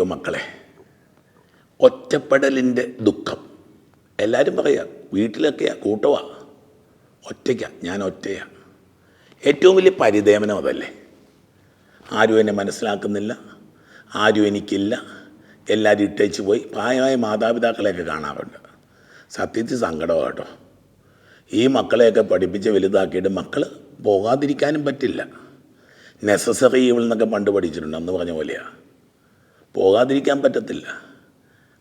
ദൈവമക്കളെ ഒറ്റപ്പെടലിന്റെ ദുഃഖം. എല്ലാവരും പറയുക വീട്ടിലൊക്കെയാ കൂട്ടവാ. ഒറ്റയ്ക്കാ ഞാൻ ഒറ്റയാ. ഏറ്റവും വലിയ പരിദേവനം അതല്ലേ. ആരും എന്നെ മനസ്സിലാക്കുന്നില്ല ആരും എനിക്കില്ല. എല്ലാവരും ഇട്ടേച്ച് പോയി പ്രായമായ മാതാപിതാക്കളെയൊക്കെ കാണാറുണ്ട്. സത്യത്തിൽ സങ്കടമാണ് കേട്ടോ. ഈ മക്കളെയൊക്കെ പഠിപ്പിച്ച് വലുതാക്കിയിട്ട് മക്കൾ പോകാതിരിക്കാനും പറ്റില്ല. നെസസറി ഈവിൾ എന്നൊക്കെ പണ്ട് പഠിച്ചിട്ടുണ്ട് അന്ന് പറഞ്ഞ പോലെയാണ് പോകാതിരിക്കാൻ പറ്റത്തില്ല.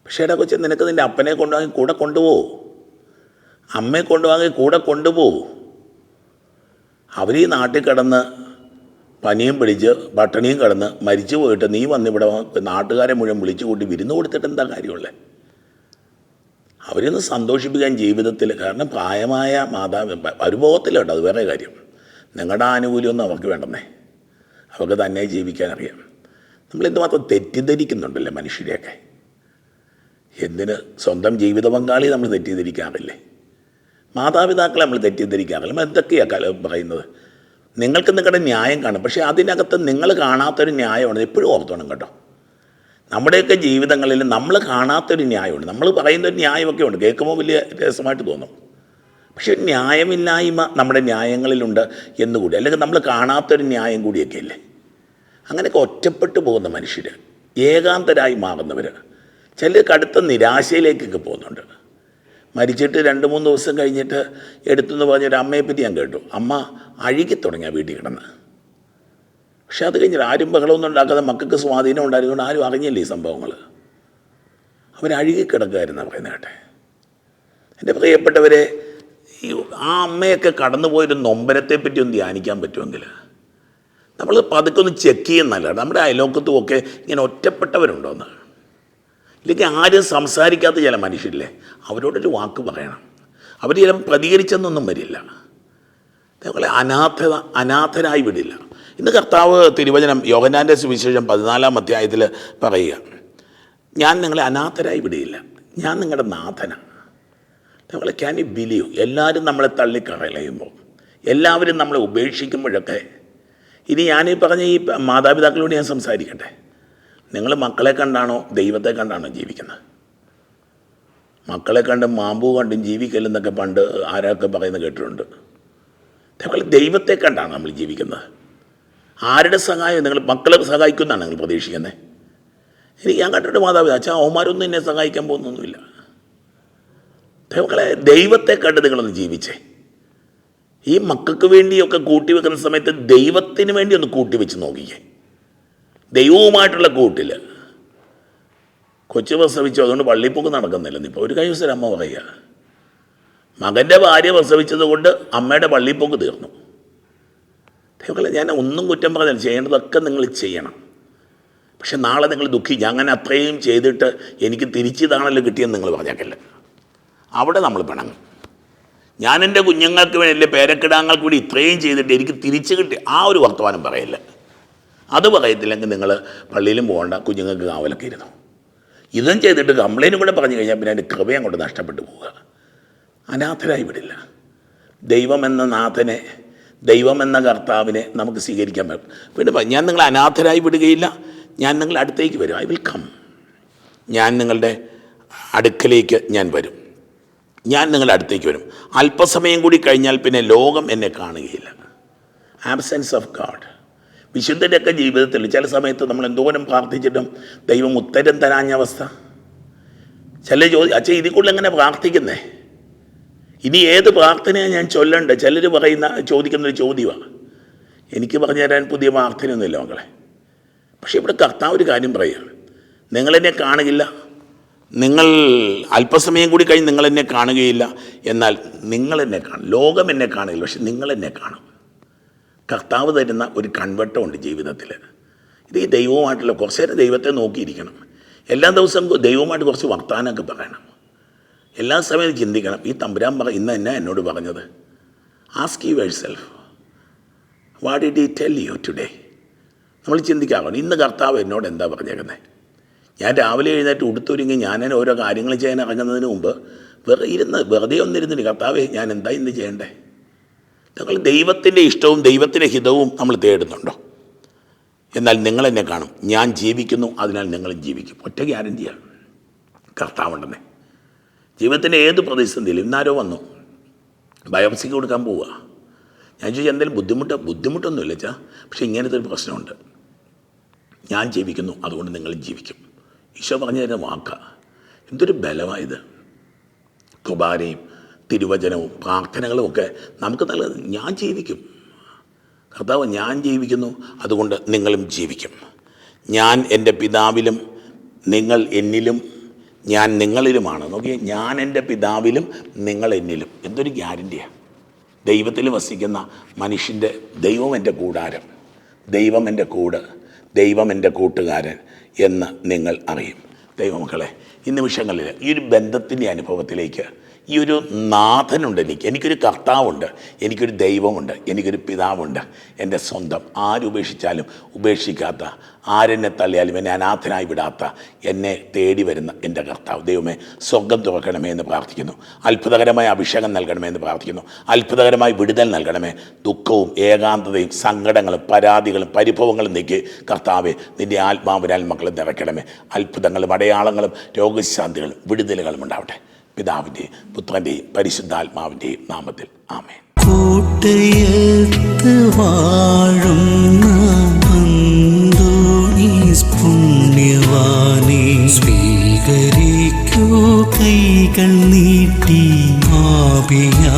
പക്ഷേ എടാ കൊച്ചെ നിനക്ക് നിന്റെ അപ്പനെ കൊണ്ടുവാങ്ങി കൂടെ കൊണ്ടുപോകൂ അമ്മയെ കൊണ്ടുവാങ്ങി കൂടെ കൊണ്ടുപോകൂ അവർ ഈ നാട്ടിൽ കിടന്ന് പനിയും പിടിച്ച് പട്ടണിയും കിടന്ന് മരിച്ചു പോയിട്ട് നീ വന്നിവിടെ നാട്ടുകാരെ മുഴുവൻ വിളിച്ചു കൂട്ടി വിരുന്ന് കൊടുത്തിട്ട് എന്താ കാര്യമുള്ളത് അവരൊന്ന് സന്തോഷിപ്പിക്കാൻ ജീവിതത്തിൽ കാരണം പ്രായമായ മാതാവ് അനുഭവത്തിലുണ്ട് അത് വേറെ കാര്യം. നിങ്ങളുടെ ആനുകൂല്യമൊന്നും അവർക്ക് വേണ്ടെന്നേ. അവർക്ക് തന്നെ ജീവിക്കാൻ അറിയാം. നമ്മൾ എന്തുമാത്രം തെറ്റിദ്ധരിക്കുന്നുണ്ടല്ലേ മനുഷ്യരെയൊക്കെ? എന്തിന് സ്വന്തം ജീവിത പങ്കാളി നമ്മൾ തെറ്റിദ്ധരിക്കാറില്ലേ? മാതാപിതാക്കളെ നമ്മൾ തെറ്റിദ്ധരിക്കാറില്ല? നമ്മൾ എന്തൊക്കെയാണ് പറയുന്നത്? നിങ്ങൾക്ക് നിങ്ങളുടെ ന്യായം കാണും. പക്ഷേ അതിനകത്ത് നിങ്ങൾ കാണാത്തൊരു ന്യായമാണ്. എപ്പോഴും ഓർത്തോണം കേട്ടോ. നമ്മുടെയൊക്കെ ജീവിതങ്ങളിൽ നമ്മൾ കാണാത്തൊരു ന്യായമുണ്ട്. നമ്മൾ പറയുന്നൊരു ന്യായമൊക്കെ ഉണ്ട്. കേൾക്കുമ്പോൾ വലിയ രസമായിട്ട് തോന്നും. പക്ഷേ ന്യായമില്ലായ്മ നമ്മുടെ ന്യായങ്ങളിലുണ്ട് എന്നുകൂടി. അല്ലെങ്കിൽ നമ്മൾ കാണാത്തൊരു ന്യായം കൂടിയൊക്കെ അല്ലേ അങ്ങനെയൊക്കെ ഒറ്റപ്പെട്ടു പോകുന്ന മനുഷ്യർ ഏകാന്തരായി മാറുന്നവർ ചില കടുത്ത നിരാശയിലേക്കൊക്കെ പോകുന്നുണ്ട്. മരിച്ചിട്ട് രണ്ട് മൂന്ന് ദിവസം കഴിഞ്ഞിട്ട് എടുത്തെന്ന് പറഞ്ഞൊരു അമ്മയെ പറ്റി ഞാൻ കേട്ടു. അമ്മ അഴുകി തുടങ്ങിയ വീട്ടിൽ കിടന്ന്. പക്ഷെ അത് കഴിഞ്ഞിട്ട് ആരും ബഹളമൊന്നും ഉണ്ടാക്കാതെ മക്കൾക്ക് സ്വാധീനം ഉണ്ടായിരുന്നുകൊണ്ട് ആരും അറിഞ്ഞില്ല ഈ സംഭവങ്ങൾ അവരഴുകി കിടക്കുമായിരുന്നു പറയുന്നത് കേട്ടെ. എന്റെ പ്രിയപ്പെട്ടവരെ ഈ ആ അമ്മയൊക്കെ കടന്നുപോയൊരു നൊമ്പരത്തെപ്പറ്റി ഒന്ന് ധ്യാനിക്കാൻ പറ്റുമെങ്കിൽ നമ്മൾ പതുക്കെ ഒന്ന് ചെക്ക് ചെയ്യുന്നല്ല നമ്മുടെ അയലോക്കത്തും ഒക്കെ ഇങ്ങനെ ഒറ്റപ്പെട്ടവരുണ്ടോന്ന്. ഇല്ലെങ്കിൽ ആരും സംസാരിക്കാത്ത ചില മനുഷ്യരില്ലേ? അവരോടൊരു വാക്ക് പറയണം. അവർ ചിലപ്പോൾ പ്രതികരിച്ചെന്നൊന്നും വരില്ല. അതേപോലെ അനാഥ അനാഥരായി വിടില്ല. ഇന്ന് കർത്താവ് തിരുവചനം യോഹനാന്റെ സുവിശേഷം പതിനാലാം അധ്യായത്തിൽ പറയുക ഞാൻ നിങ്ങളെ അനാഥരായി വിടിയില്ല. ഞാൻ നിങ്ങളുടെ നാഥനാണ് അതേപോലെ ക്യാൻ യു ബിലീവ് എല്ലാവരും നമ്മളെ തള്ളിക്കളയുമ്പോൾ എല്ലാവരും നമ്മളെ ഉപേക്ഷിക്കുമ്പോഴൊക്കെ ഇനി ഞാനീ പറഞ്ഞ ഈ മാതാപിതാക്കളോട് ഞാൻ സംസാരിക്കട്ടെ. നിങ്ങൾ മക്കളെ കണ്ടാണോ? ദൈവത്തെ കണ്ടാണോ ജീവിക്കുന്നത്? മക്കളെ കണ്ടും മാമ്പൂ കണ്ടും ജീവിക്കലെന്നൊക്കെ പണ്ട് ആരൊക്കെ പറയുന്നത് കേട്ടിട്ടുണ്ട്. അതേപോലെ ദൈവത്തെ കണ്ടാണ് നമ്മൾ ജീവിക്കുന്നത്. ആരുടെ സഹായം നിങ്ങൾ മക്കളെ സഹായിക്കുമെന്നാണ് നിങ്ങൾ പ്രതീക്ഷിക്കുന്നത്. എനിക്ക് ഞാൻ കണ്ടിട്ട് മാതാപിതാ അച്ഛാ അവന്മാരൊന്നും എന്നെ സഹായിക്കാൻ പോകുന്നൊന്നുമില്ല. ദൈവത്തെ കണ്ട് നിങ്ങളൊന്ന് ജീവിച്ചേ. ഈ മക്കൾക്ക് വേണ്ടിയൊക്കെ കൂട്ടി വെക്കുന്ന സമയത്ത് ദൈവത്തിന് വേണ്ടി ഒന്ന് കൂട്ടി വെച്ച് നോക്കിക്കേ. ദൈവവുമായിട്ടുള്ള കൂട്ടിൽ കൊച്ചു പ്രസവിച്ചു അതുകൊണ്ട് പള്ളിപ്പോക്ക് നടക്കുന്നില്ല ഇപ്പോൾ ഒരു കൈവസം അമ്മ പറയുക. മകന്റെ ഭാര്യ പ്രസവിച്ചത് കൊണ്ട് അമ്മയുടെ പള്ളിപ്പോക്ക് തീർന്നു. ദൈവങ്ങളെ ഞാൻ ഒന്നും കുറ്റം പറഞ്ഞില്ല ചെയ്യേണ്ടതൊക്കെ നിങ്ങൾ ചെയ്യണം. പക്ഷെ നാളെ നിങ്ങൾ ദുഃഖിക്കുക അങ്ങനെ അത്രയും ചെയ്തിട്ട് എനിക്ക് തിരിച്ചിതാണല്ലോ കിട്ടിയെന്ന് നിങ്ങൾ പറഞ്ഞേക്കല്ല. അവിടെ നമ്മൾ പിണങ്ങും. ഞാൻ എന്റെ കുഞ്ഞുങ്ങൾക്ക് വേണ്ടി എന്റെ പേരക്കിടാങ്ങൾക്ക് വേണ്ടി ഇത്രയും ചെയ്തിട്ട് എനിക്ക് തിരിച്ചു കിട്ടി. ആ ഒരു വർത്തമാനം പറയില്ല. അത് പറയത്തില്ലെങ്കിൽ നിങ്ങൾ പള്ളിയിലും പോകണ്ട കുഞ്ഞുങ്ങൾക്ക് കാവലൊക്കെ ഇരുന്നു. ഇതും ചെയ്തിട്ട് കംപ്ലൈന്റും കൂടെ പറഞ്ഞു കഴിഞ്ഞാൽ പിന്നെ എന്റെ കൃപയും കൊണ്ട് നഷ്ടപ്പെട്ടു പോവുക. അനാഥരായി വിടില്ല. ദൈവമെന്ന നാഥനെ ദൈവമെന്ന കർത്താവിനെ നമുക്ക് സ്വീകരിക്കാൻ പറ്റും. പിന്നെ ഞാൻ നിങ്ങളെ അനാഥരായി വിടുകയില്ല. ഞാൻ നിങ്ങളുടെ അടുത്തേക്ക് വരും. ഐ വിൽ കം ഞാൻ നിങ്ങളുടെ അടുക്കലേക്ക് ഞാൻ വരും. ഞാൻ നിങ്ങളുടെ അടുത്തേക്ക് വരും. അല്പസമയം കൂടി കഴിഞ്ഞാൽ പിന്നെ ലോകം എന്നെ കാണുകയില്ല. ആബ്സെൻസ് ഓഫ് ഗാഡ് വിശുദ്ധന്റെയൊക്കെ ജീവിതത്തിൽ ചില സമയത്ത് നമ്മൾ എന്തോരം പ്രാർത്ഥിച്ചിട്ടും ദൈവം ഉത്തരം തരാഞ്ഞ അവസ്ഥ. ചില ചോദ്യം അച്ഛൻ ഇതിൽ കൂടുതൽ എങ്ങനെ പ്രാർത്ഥിക്കുന്നേ? ഇനി ഏത് പ്രാർത്ഥനയാണ് ഞാൻ ചൊല്ലണ്ട ചിലർ പറയുന്ന ചോദിക്കുന്നൊരു ചോദ്യമാണ് എനിക്ക് പറഞ്ഞു തരാൻ പുതിയ പ്രാർത്ഥനയൊന്നുമില്ല മക്കളെ. പക്ഷേ ഇവിടെ കർത്താവ് ഒരു കാര്യം പറയുകയാണ്. നിങ്ങളെന്നെ കാണുകില്ല നിങ്ങൾ അല്പസമയം കൂടി കഴിഞ്ഞ് നിങ്ങൾ എന്നെ കാണുകയില്ല. എന്നാൽ നിങ്ങൾ എന്നെ കാണും. ലോകം എന്നെ കാണുകയില്ല. പക്ഷെ നിങ്ങൾ എന്നെ കാണും. കർത്താവ് തരുന്ന ഒരു കൺവട്ടമുണ്ട് ജീവിതത്തിൽ ഇത് ഈ ദൈവവുമായിട്ടുള്ള കുറച്ച് നേരം ദൈവത്തെ നോക്കിയിരിക്കണം. എല്ലാ ദിവസവും ദൈവവുമായിട്ട് കുറച്ച് വർത്തമാനമൊക്കെ പറയണം. എല്ലാ സമയത്തും ചിന്തിക്കണം. ഈ തമ്പുരാൻ പറ ഇന്ന് എന്നാ എന്നോട് പറഞ്ഞത്? Ask you yourself what did I tell you today നമ്മൾ ചിന്തിക്കാറുണ്ട്. ഇന്ന് കർത്താവ് എന്നോട് എന്താ പറഞ്ഞേക്കുന്നത് ഞാൻ രാവിലെ എഴുന്നേറ്റ് ഉടുത്തൊരുങ്ങി ഞാൻ തന്നെ ഓരോ കാര്യങ്ങൾ ചെയ്യാൻ ഇറങ്ങുന്നതിന് മുമ്പ് വെറുതെ ഇരുന്ന് വെറുതെ ഒന്നിരുന്നില്ല കർത്താവേ ഞാൻ എന്താ ഇന്ന് ചെയ്യണ്ടേ? നിങ്ങൾ ദൈവത്തിന്റെ ഇഷ്ടവും ദൈവത്തിന്റെ ഹിതവും നമ്മൾ തേടുന്നുണ്ടോ? എന്നാൽ നിങ്ങൾ എന്നെ കാണും. ഞാൻ ജീവിക്കുന്നു അതിനാൽ നിങ്ങളും ജീവിക്കും. ഒറ്റ ഗ്യാരന്റിയാണ് കർത്താവുണ്ടെന്നേ ജീവിതത്തിന്റെ ഏത് പ്രതിസന്ധിയിലും ഇന്നാരോ വന്നു. ബയോപ്സിക്ക് കൊടുക്കാൻ പോവുക ഞാൻ ചോദിച്ചാൽ എന്തെങ്കിലും ബുദ്ധിമുട്ട് ബുദ്ധിമുട്ടൊന്നുമില്ല ചാ പക്ഷേ ഇങ്ങനത്തെ ഒരു പ്രശ്നമുണ്ട്. ഞാൻ ജീവിക്കുന്നു അതുകൊണ്ട് നിങ്ങൾ ജീവിക്കും. ഈശോ പറഞ്ഞു തരുന്ന വാക്ക. എന്തൊരു ബലമായത് കുബാരയും തിരുവചനവും പ്രാർത്ഥനകളും ഒക്കെ നമുക്ക് നല്ലത് ഞാൻ ജീവിക്കും. കർത്താവ് ഞാൻ ജീവിക്കുന്നു അതുകൊണ്ട് നിങ്ങളും ജീവിക്കും. ഞാൻ എന്റെ പിതാവിലും നിങ്ങൾ എന്നിലും ഞാൻ നിങ്ങളിലുമാണ്. നോക്കിയേ ഞാൻ എന്റെ പിതാവിലും നിങ്ങൾ എന്നിലും. എന്തൊരു ഗ്യാരന്റിയാണ് ദൈവത്തിൽ വസിക്കുന്ന മനുഷ്യന്റെ ദൈവം എന്റെ കൂടാരം. ദൈവം എന്റെ കൂട്. ദൈവം എന്റെ കൂട്ടുകാരൻ എന്ന് നിങ്ങൾ അറിയും. ദൈവമക്കളെ ഈ നിമിഷങ്ങളിൽ ഈ ഒരു ബന്ധത്തിന്റെ അനുഭവത്തിലേക്ക് ഈ ഒരു നാഥനുണ്ട് എനിക്ക്. എനിക്കൊരു കർത്താവുണ്ട് എനിക്കൊരു ദൈവമുണ്ട് എനിക്കൊരു പിതാവുണ്ട്. എന്റെ സ്വന്തം ആരുപേക്ഷിച്ചാലും ഉപേക്ഷിക്കാത്ത ആരെന്നെ തള്ളിയാലും എന്നെ അനാഥനായി വിടാത്ത എന്നെ തേടി വരുന്ന എന്റെ കർത്താവ്. ദൈവമേ സ്വർഗം തുറക്കണമേ എന്ന് പ്രാർത്ഥിക്കുന്നു. അത്ഭുതകരമായ അഭിഷേകം നൽകണമേ എന്ന് പ്രാർത്ഥിക്കുന്നു. അത്ഭുതകരമായി വിടുതൽ നൽകണമേ. ദുഃഖവും ഏകാന്തതയും സങ്കടങ്ങളും പരാതികളും പരിഭവങ്ങളും നീക്കി കർത്താവെ നിന്റെ ആത്മാവിനാൽ മക്കളെ നിറയ്ക്കണമേ. അത്ഭുതങ്ങളും അടയാളങ്ങളും രോഗശാന്തികളും വിടുതലുകളും ഉണ്ടാവട്ടെ. പിതാവിന്റെയും പുത്രന്റെയും പരിശുദ്ധാത്മാവിന്റെയും നാമത്തിൽ. ആമേൻ. കൂട്ടയത്ത് വാഴുന്ന കൈകൾ നീട്ടി ആപിയാമിൻ